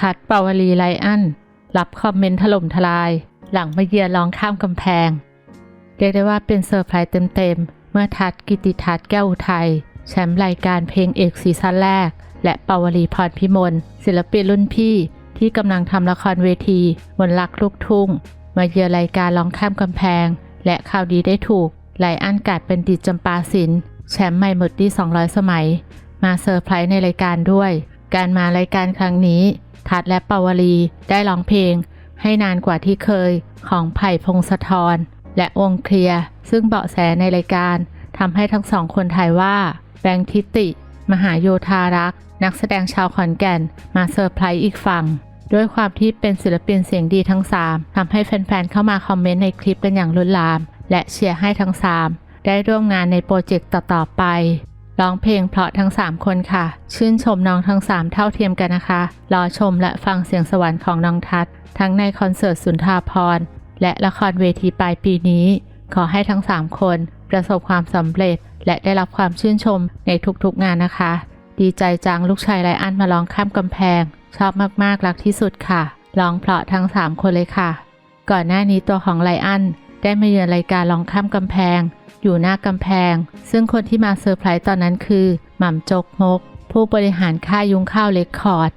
ทัศน์ปาวลีไลอันรับคอมเมนต์ถล่มทลาย หลังมาเยือนร้องข้ามกำแพง เรียกได้ว่าเป็นเซอร์ไพรส์เต็มๆ เมื่อทัศน์กิติทัศน์แก้วอุทัยแชมป์รายการเพลงเอกซีซั่นแรก และปาวลีพรพิมลศิลปินรุ่นพี่ที่กำลังทำละครเวทีมนต์รักลูกทุ่ง มาเยือนรายการร้องข้ามกำแพง และข่าวดีได้ถูกไลอันกาดเป็นดิดจำปาสินแชมป์ใหม่หมดที่200 สมัย มาเซอร์ไพรส์ในรายการด้วย การมารายการครั้งนี้ ทัดและปาวลีได้ร้องเพลง ให้นานกว่าที่เคยของไผ่พงศธรและวงเคลียร์ซึ่งเบาะแสในรายการทำให้ทั้งสองคนถ่ายว่า แบงค์ทิติ มหาโยธารักษ์นักแสดงชาวขอนแก่น มาเซอร์ไพรส์อีกฝั่งด้วยความที่เป็นศิลปินเสียงดีทั้ง 3ทำให้แฟนๆ เข้ามาคอมเมนต์ในคลิปกันอย่างล้นหลาม และเชียร์ให้ทั้ง 3 ได้ร่วมงานในโปรเจกต์ต่อๆไป ร้องเพลงเพราะทั้ง 3 คนค่ะ ชื่นชมน้องทั้ง 3 เท่าเทียมกันนะคะ รอชมและฟังเสียงสวรรค์ของน้องทัศทั้งในคอนเสิร์ตสุนทราพรและละครเวทีปลายปีนี้ ขอให้ทั้ง 3 คนประสบความสำเร็จ และได้รับความชื่นชมในทุกๆงานนะคะ ดีใจจังลูกชายไรอันมาร้องข้ามกำแพง ชอบมากๆรักที่สุดค่ะร้องเพราะทั้ง 3 คนเลยค่ะ ก่อนหน้านี้ตัวของไลอัน ได้มาเยือนรายการร้องข้ามกำแพง อยู่หน้ากำแพง ซึ่งคนที่มาเซอร์ไพรส์ตอนนั้นคือ หม่ำจกมก ผู้บริหารค่ายยุ้งข้าวเล็กคอร์ด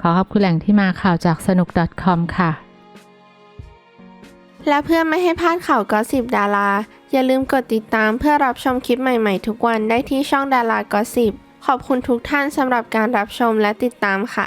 ขอขอบคุณแหล่งที่มาข่าวจากสนุก .com ค่ะ และเพื่อไม่ให้พลาดข่าวก็สิบดารา อย่าลืมกดติดตามเพื่อรับชมคลิปใหม่ๆ ทุกวันได้ที่ช่องดารากอสิบขอบคุณทุกท่านสำหรับการรับชมและติดตามค่ะ